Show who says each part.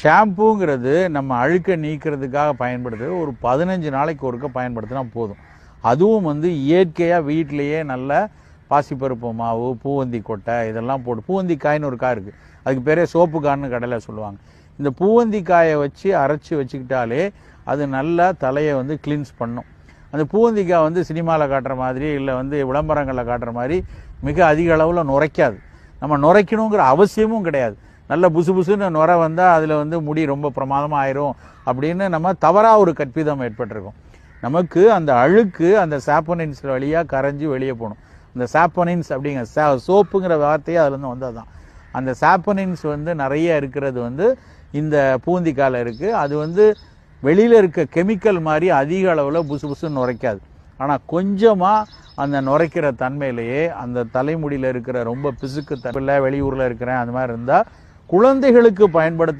Speaker 1: ஷாம்புங்கிறது நம்ம அழுக்க நீக்கிறதுக்காக பயன்படுத்து ஒரு பதினஞ்சு நாளைக்கு ஒருக்க பயன்படுத்தினா போதும். அதுவும் வந்து இயற்கையாக வீட்டிலேயே நல்ல பாசிப்பருப்பு மாவு பூவந்தி கொட்டை இதெல்லாம் போட்டு பூவந்தி காய்னு ஒரு காய் இருக்குது அதுக்கு பேரே சோப்பு காய்ன்னு கடையில் சொல்லுவாங்க. இந்த பூவந்தி காயை வச்சு அரைச்சி வச்சுக்கிட்டாலே அது நல்லா தலையை வந்து கிளீன்ஸ் பண்ணும். அந்த பூவந்திக்காய் வந்து சினிமாவில் காட்டுற மாதிரி இல்லை வந்து விளம்பரங்களில் காட்டுற மாதிரி மிக அதிக அளவில் நுரைக்காது. நம்ம நுரைக்கணுங்கிற அவசியமும் கிடையாது. நல்ல புசு புசுன்னு நுர வந்தால் அதில் வந்து முடி ரொம்ப பிரமாதமாக ஆயிரும் அப்படின்னு நம்ம தவறாக ஒரு கற்பிதம் ஏற்பட்டிருக்கோம். நமக்கு அந்த அழுக்கு அந்த சாப்பனின்ஸ் வழியாக கரைஞ்சி வெளியே போகணும். இந்த சாப்பனின்ஸ் அப்படிங்கிற சா சோப்புங்கிற வார்த்தையே அதுலேருந்து வந்தது தான் அந்த சாப்பனின்ஸ் வந்து நிறைய இருக்கிறது வந்து இந்த பூந்திக்கால இருக்குது அது வந்து வெளியில் இருக்க கெமிக்கல் மாதிரி அதிக அளவில் புசு புசுன்னு நுரைக்காது. ஆனால் கொஞ்சமாக அந்த நுரைக்கிற தன்மையிலேயே அந்த தலைமுடியில் இருக்கிற ரொம்ப பிசுக்கு தன்மையில் வெளியூரில் இருக்கிறேன் அந்த மாதிரி இருந்தால் குழந்தைகளுக்கு பயன்படுத்த